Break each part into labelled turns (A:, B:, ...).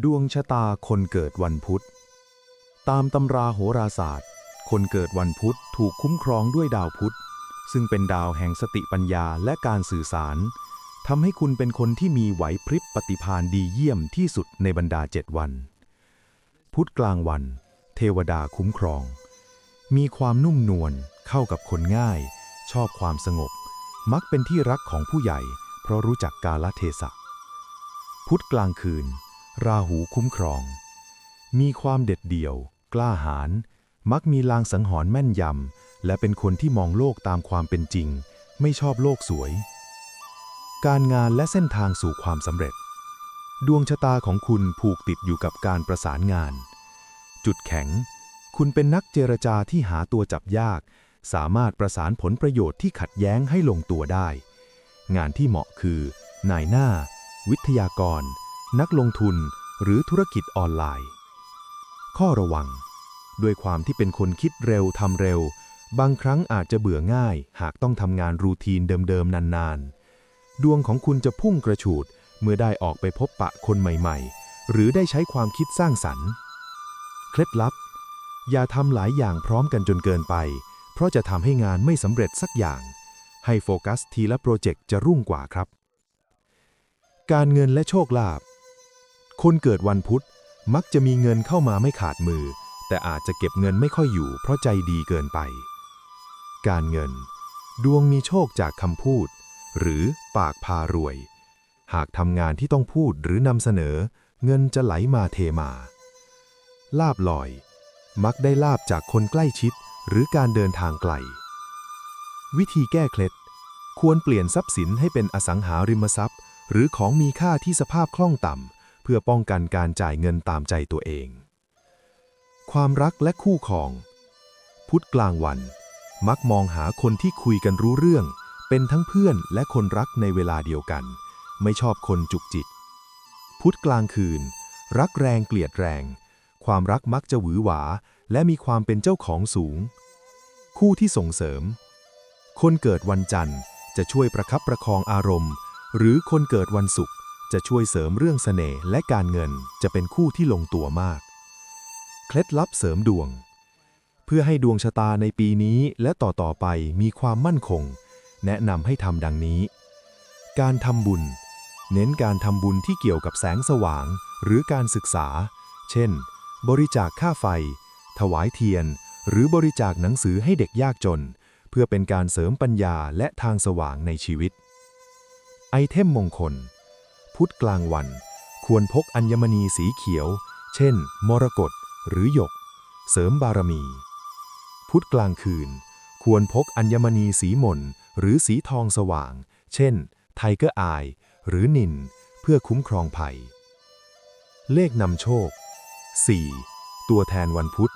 A: ดวงชะตาคนเกิดวันพุธ ตามตำราโหราศาสตร์ คนเกิดวันพุธถูกคุ้มครองด้วยดาวพุธ ซึ่งเป็นดาวแห่งสติปัญญาและการสื่อสารทำให้คุณเป็นคนที่มีไหวพริบปฏิภาณดีเยี่ยมที่สุดในบรรดาเจ็ดวัน พุธกลางวัน เทวดาคุ้มครอง มีความนุ่มนวลเข้ากับคนง่าย ชอบความสงบ มักเป็นที่รักของผู้ใหญ่ เพราะรู้จักกาลเทศะ พุธกลางคืน ราหูคุ้มครอง มีความเด็ดเดี่ยว กล้าหาญมักมีลางสังหรณ์แม่นยำ และเป็นคนที่มองโลกตามความเป็นจริง ไม่ชอบโลกสวย การงานและเส้นทางสู่ความสำเร็จ ดวงชะตาของคุณผูกติดอยู่กับการประสานงาน จุดแข็ง คุณเป็นนักเจรจาที่หาตัวจับยาก สามารถประสานผลประโยชน์ที่ขัดแย้งให้ลงตัวได้ งานที่เหมาะคือ นายหน้า วิทยากร นักลงทุนหรือธุรกิจออนไลน์ ข้อระวัง ด้วยความที่เป็นคนคิดเร็วทำเร็ว บางครั้งอาจจะเบื่อง่าย หากต้องทำงานรูทีนเดิมๆนานๆ ดวงของคุณจะพุ่งกระฉูดเมื่อได้ออกไปพบปะคนใหม่ๆ หรือได้ใช้ความคิดสร้างสรรค์ เคล็ดลับ อย่าทำหลายอย่างพร้อมกันจนเกินไป เพราะจะทำให้งานไม่สำเร็จสักอย่าง ให้โฟกัสทีละโปรเจกต์จะรุ่งกว่าครับ การเงินและโชคลาภ คนเกิดวันพุธมักจะมีเงินเข้ามาไม่ขาดมือ แต่อาจจะเก็บเงินไม่ค่อยอยู่ เพราะใจดีเกินไป การเงิน ดวงมีโชคจากคำพูด หรือปากพารวย หากทำงานที่ต้องพูดหรือนำเสนอ เงินจะไหลมาเทมา ลาบลอย มักได้ลาบจากคนใกล้ชิด หรือการเดินทางไกล วิธีแก้เคล็ด ควรเปลี่ยนทรัพย์สินให้เป็นอสังหาริมทรัพย์ หรือของมีค่าที่สภาพคล่องต่ำ เพื่อป้องกันการจ่ายเงินตามใจตัวเอง ความรักและคู่ครอง พุธกลางวัน มักมองหาคนที่คุยกันรู้เรื่อง เป็นทั้งเพื่อนและคนรักในเวลาเดียวกัน ไม่ชอบคนจุกจิกพุธกลางคืน รักแรงเกลียดแรง ความรักมักจะหวือหวา และมีความเป็นเจ้าของสูง คู่ที่ส่งเสริม คนเกิดวันจันทร์จะช่วยประคับประคองอารมณ์ หรือคนเกิดวันศุกร์ จะช่วยเสริมเรื่องเสน่ห์และการเงินจะเป็นคู่ที่ลงตัวมาก เคล็ดลับเสริมดวง เพื่อให้ดวงชะตาในปีนี้และต่อๆไปมีความมั่นคง แนะนำให้ทำดังนี้ การทำบุญ เน้นการทำบุญที่เกี่ยวกับแสงสว่าง หรือการศึกษา เช่น บริจาคค่าไฟ ถวายเทียน หรือบริจาคหนังสือให้เด็กยากจน เพื่อเป็นการเสริมปัญญาและทางสว่างในชีวิต ไอเทมมงคล พุธกลางวัน ควรพกอัญมณีสีเขียว เช่น มรกตหรือหยก เสริมบารมี พุธกลางคืน ควรพกอัญมณีสีหม่นหรือสีทองสว่าง เช่น ไทเกอร์อาย หรือนิน เพื่อคุ้มครองภัย เลขนำโชค 4. ตัวแทนวันพุธ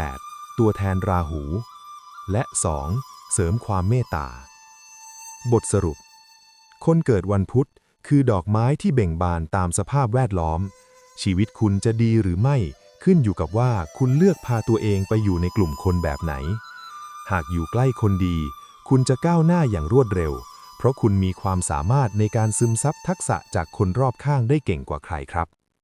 A: 8. ตัวแทนราหู และ 2. เสริมความเมตตา บทสรุป คนเกิดวันพุธ คือดอกไม้ที่เบ่งบานตามสภาพแวดล้อม ชีวิตคุณจะดีหรือไม่ขึ้นอยู่กับว่าคุณเลือกพาตัวเองไปอยู่ในกลุ่มคนแบบไหน หากอยู่ใกล้คนดี คุณจะก้าวหน้าอย่างรวดเร็ว เพราะคุณมีความสามารถในการซึมซับทักษะจากคนรอบข้างได้เก่งกว่าใครครับ